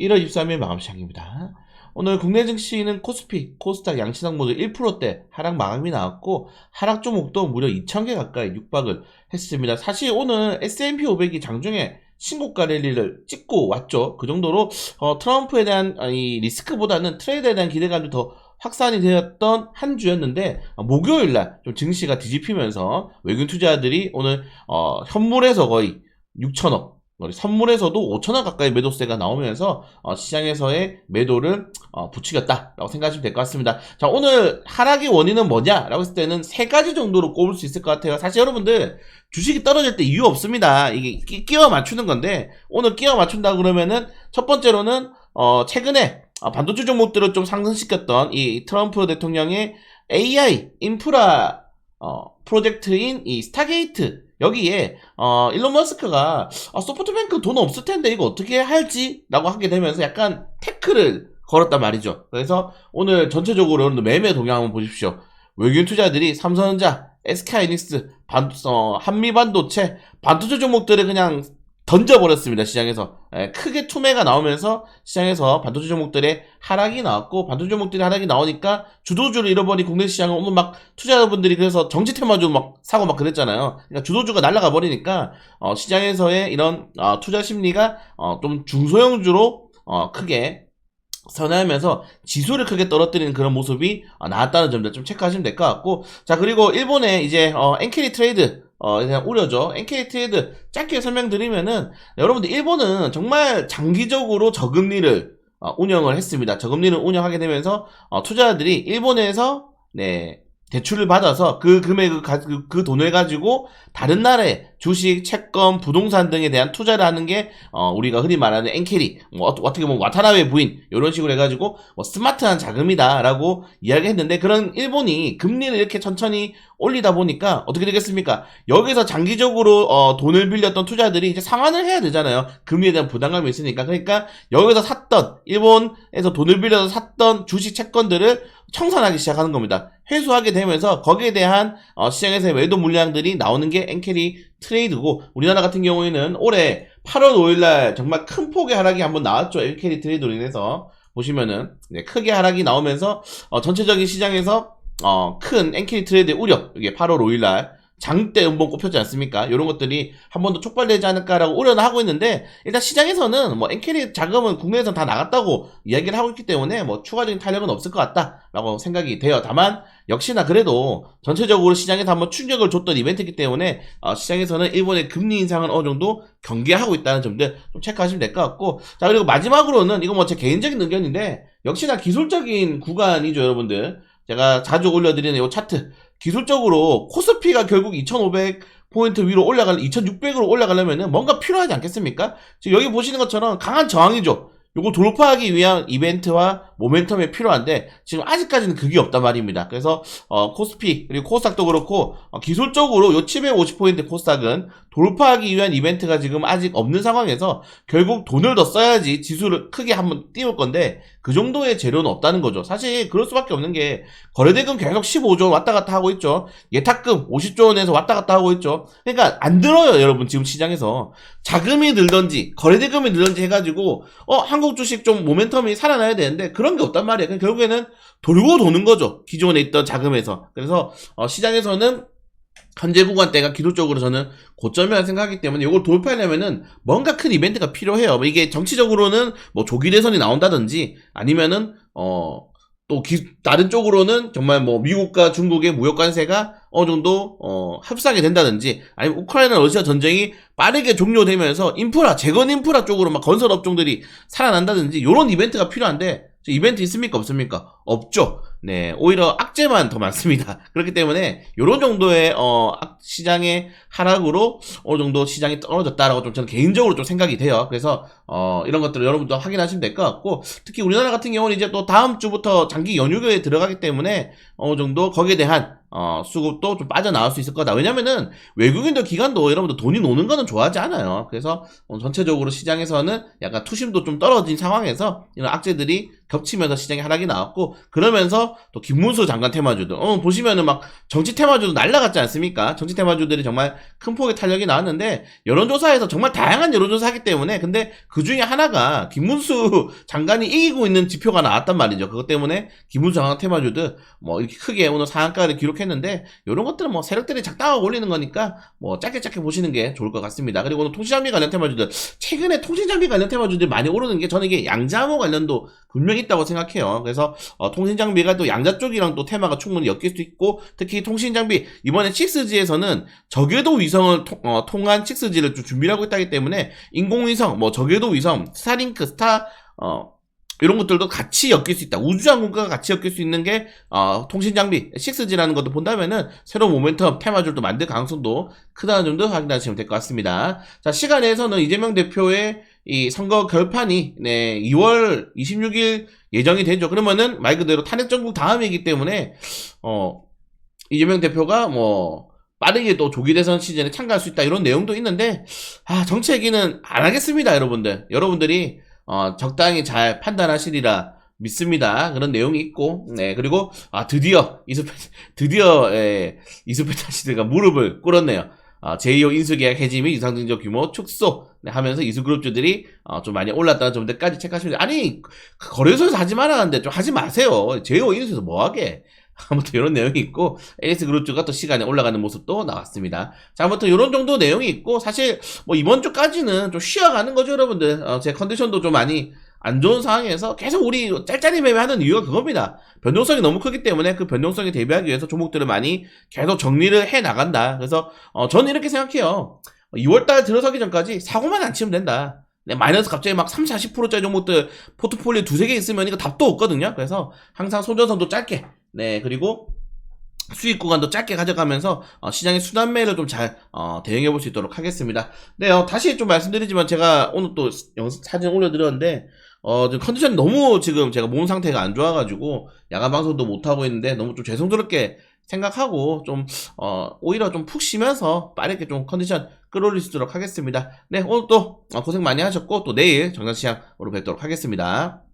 1월 23일 마감 시장입니다. 오늘 국내 증시는 코스피, 코스닥 양시장 모두 1%대 하락 마감이 나왔고 하락 종목도 무려 2,000개 가까이 육박을 했습니다. 사실 오늘 S&P 500이 장중에 신고가 랠리를 찍고 왔죠. 그 정도로 어, 트럼프에 대한 아, 이 리스크보다는 트레이드에 대한 기대감이 더 확산이 되었던 한 주였는데 어, 목요일 날 좀 증시가 뒤집히면서 외국인 투자자들이 오늘 어, 현물에서 거의 6천억 우리 선물에서도 5천원 가까이 매도세가 나오면서 어, 시장에서의 매도를 어, 부추겼다라고 생각하시면 될 것 같습니다. 자 오늘 하락의 원인은 뭐냐라고 했을 때는 세 가지 정도로 꼽을 수 있을 것 같아요. 사실 여러분들 주식이 떨어질 때 이유 없습니다. 이게 끼, 끼워 맞추는 건데 오늘 끼워 맞춘다 그러면은 첫 번째로는 어, 최근에 어, 반도체 종목들을 좀 상승시켰던 이 트럼프 대통령의 AI 인프라 어, 프로젝트인 이 스타게이트 여기에 어, 일론 머스크가 아, 소프트뱅크 돈 없을 텐데 이거 어떻게 할지라고 하게 되면서 약간 태클을 걸었단 말이죠. 그래서 오늘 전체적으로 여러분들 매매 동향 한번 보십시오. 외국인 투자들이 삼성전자, SK하이닉스, 반, 어, 한미반도체, 반도체 종목들을 그냥 던져버렸습니다. 시장에서 예, 크게 투매가 나오면서 시장에서 반도체 종목들의 하락이 나왔고 반도체 종목들의 하락이 나오니까 주도주를 잃어버린 국내 시장은 오늘 막 투자자분들이 그래서 정치 테마주 막 사고 막 그랬잖아요. 그러니까 주도주가 날아가 버리니까 어, 시장에서의 이런 어, 투자 심리가 어, 좀 중소형주로 어, 크게 선회하면서 지수를 크게 떨어뜨리는 그런 모습이 어, 나왔다는 점들 좀 체크하시면 될 것 같고 자 그리고 일본의 이제 어, 엔캐리 트레이드 어, 그냥 우려죠. NK 트레이드 짧게 설명드리면은 여러분들 일본은 정말 장기적으로 저금리를 어, 운영을 했습니다. 저금리를 운영하게 되면서 어, 투자자들이 일본에서 네 대출을 받아서 그 금액을 가, 그, 그 돈을 가지고 다른 나라에 주식, 채권, 부동산 등에 대한 투자를 하는 게 어, 우리가 흔히 말하는 엔캐리, 뭐 어, 떻게 보면 와타나베 부인 이런 식으로 해가지고 뭐 스마트한 자금이다라고 이야기했는데 그런 일본이 금리를 이렇게 천천히 올리다 보니까 어떻게 되겠습니까? 여기서 장기적으로 어, 돈을 빌렸던 투자들이 이제 상환을 해야 되잖아요. 금리에 대한 부담감이 있으니까 그러니까 여기서 샀던 일본에서 돈을 빌려서 샀던 주식 채권들을 청산하기 시작하는 겁니다. 회수하게 되면서 거기에 대한 어, 시장에서의 외도 물량들이 나오는 게 엔캐리 트레이드고 우리나라 같은 경우에는 올해 8월 5일날 정말 큰 폭의 하락이 한번 나왔죠. 엔캐리 트레이드로 인해서 보시면은 네, 크게 하락이 나오면서 어, 전체적인 시장에서 어, 큰 엔캐리 트레이드 우려 이게 8월 5일날 장대 음봉 꼽혔지 않습니까? 이런 것들이 한 번 더 촉발되지 않을까라고 우려는 하고 있는데 일단 시장에서는 뭐 엔캐리 자금은 국내에서 다 나갔다고 이야기를 하고 있기 때문에 뭐 추가적인 탄력은 없을 것 같다라고 생각이 돼요. 다만 역시나 그래도 전체적으로 시장에서 한번 충격을 줬던 이벤트이기 때문에 어, 시장에서는 일본의 금리 인상은 어느 정도 경계하고 있다는 점들 좀 체크하시면 될 것 같고 자 그리고 마지막으로는 이거 뭐제 개인적인 의견인데 역시나 기술적인 구간이죠 여러분들 제가 자주 올려드리는 이 차트 기술적으로 코스피가 결국 2500 포인트 위로 올라갈 2600으로 올라가려면 뭔가 필요하지 않겠습니까? 지금 여기 보시는 것처럼 강한 저항이죠. 요거 돌파하기 위한 이벤트와 모멘텀이 필요한데 지금 아직까지는 그게 없단 말입니다. 그래서 어, 코스피 그리고 코스닥도 그렇고 어, 기술적으로 요 750포인트 코스닥은 돌파하기 위한 이벤트가 지금 아직 없는 상황에서 결국 돈을 더 써야지 지수를 크게 한번 띄울 건데 그 정도의 재료는 없다는 거죠. 사실 그럴 수밖에 없는 게 거래대금 계속 15조 원 왔다 갔다 하고 있죠. 예탁금 50조 원에서 왔다 갔다 하고 있죠. 그러니까 안 들어요, 여러분 지금 시장에서 자금이 늘던지 거래대금이 늘던지 해가지고 어 한국 주식 좀 모멘텀이 살아나야 되는데 그런 게 없단 말이에요. 그냥 결국에는 돌고 도는 거죠. 기존에 있던 자금에서. 그래서 어, 시장에서는 현재 구간대가 기술적으로 저는 고점이라는 생각하기 때문에 이걸 돌파하려면은 뭔가 큰 이벤트가 필요해요. 뭐 이게 정치적으로는 뭐 조기 대선이 나온다든지 아니면은 어 또 다른 쪽으로는 정말 뭐 미국과 중국의 무역 관세가 어느 정도 어 합사하게 된다든지 아니면 우크라이나 러시아 전쟁이 빠르게 종료되면서 인프라 재건 인프라 쪽으로 막 건설 업종들이 살아난다든지 이런 이벤트가 필요한데 이벤트 있습니까? 없습니까? 없죠 네 오히려 악재만 더 많습니다 그렇기 때문에 이런 정도의 어 시장의 하락으로 어느 정도 시장이 떨어졌다라고 좀 저는 개인적으로 좀 생각이 돼요 그래서 어 이런 것들을 여러분도 확인하시면 될 것 같고 특히 우리나라 같은 경우는 이제 또 다음 주부터 장기 연휴에 들어가기 때문에 어느 정도 거기에 대한 어, 수급도 좀 빠져나올 수 있을 거다. 왜냐면은 외국인들 기관도 여러분들 돈이 노는 거는 좋아하지 않아요. 그래서 어, 전체적으로 시장에서는 약간 투심도 좀 떨어진 상황에서 이런 악재들이 겹치면서 시장에 하락이 나왔고 그러면서 또 김문수 장관 테마주들 어, 보시면은 막 정치 테마주도 날라갔지 않습니까? 정치 테마주들이 정말 큰 폭의 탄력이 나왔는데 여론조사에서 정말 다양한 여론조사 하기 때문에 근데 그 중에 하나가 김문수 장관이 이기고 있는 지표가 나왔단 말이죠. 그것 때문에 김문수 장관 테마주들 뭐 이렇게 크게 오늘 상한가를 기록했는데 이런 것들은 뭐 세력들이 작당하고 올리는 거니까 뭐 짧게 짧게 보시는 게 좋을 것 같습니다. 그리고 오늘 통신장비 관련 테마주들 최근에 통신장비 관련 테마주들이 많이 오르는 게 저는 이게 양자암호 관련도 분명히 있다고 생각해요. 그래서 어, 통신 장비가 또 양자 쪽이랑 또 테마가 충분히 엮일 수 있고 특히 통신 장비 이번에 6G에서는 저궤도 위성을 통, 어, 통한 6G를 좀 준비를 하고 있다기 때문에 인공위성 뭐 저궤도 위성 스타링크 스타 어 이런 것들도 같이 엮일 수 있다. 우주항공과 같이 엮일 수 있는 게 어, 통신장비 6G라는 것도 본다면은 새로운 모멘텀 테마줄도 만들 가능성도 크다는 점도 확인하시면 될 것 같습니다. 자 시간에서는 이재명 대표의 이 선거 결판이 네 2월 26일 예정이 되죠. 그러면은 말 그대로 탄핵 정국 다음이기 때문에 어 이재명 대표가 뭐 빠르게 또 조기 대선 시즌에 참가할 수 있다 이런 내용도 있는데 아 정치 얘기는 안 하겠습니다, 여러분들. 여러분들이 어, 적당히 잘 판단하시리라 믿습니다. 그런 내용이 있고, 네, 그리고, 아, 드디어, 이수페, 드디어, 예, 이수페타 시대가 무릎을 꿇었네요. 아, 제2호 인수계약 해지 및 유상증자 규모 축소 네, 하면서 이수그룹주들이 어, 좀 많이 올랐다는 점들까지 체크하시면. 아니, 그 거래소에서 하지 말라는데 좀 하지 마세요. 제2호 인수에서 뭐 하게. 아무튼 이런 내용이 있고 에이스 그룹주가 또 시간에 올라가는 모습도 나왔습니다. 자, 아무튼 이런 정도 내용이 있고 사실 뭐 이번 주까지는 좀 쉬어가는 거죠, 여러분들. 어, 제 컨디션도 좀 많이 안 좋은 상황에서 계속 우리 짤짤이 매매하는 이유가 그겁니다. 변동성이 너무 크기 때문에 그 변동성에 대비하기 위해서 종목들을 많이 계속 정리를 해 나간다. 그래서 어, 저는 이렇게 생각해요. 2월달 들어서기 전까지 사고만 안 치면 된다. 네, 마이너스 갑자기 막 30, 40%짜리 종목들 포트폴리오 두세 개 있으면 이거 답도 없거든요. 그래서 항상 소전선도 짧게 네, 그리고 수익 구간도 짧게 가져가면서 어, 시장의 순환매를 좀잘 대응해 볼 수 있도록 하겠습니다. 네, 어, 다시 좀 말씀드리지만 제가 오늘 또 영상 사진 올려드렸는데 어, 지금 컨디션이 너무 지금 제가 몸 상태가 안 좋아가지고 야간 방송도 못 하고 있는데 너무 좀 죄송스럽게 생각하고 좀 어, 오히려 좀 푹 쉬면서 빠르게 좀 컨디션 끌어올릴 수 있도록 하겠습니다. 네, 오늘 또 어, 고생 많이 하셨고 또 내일 정상시장으로 뵙도록 하겠습니다.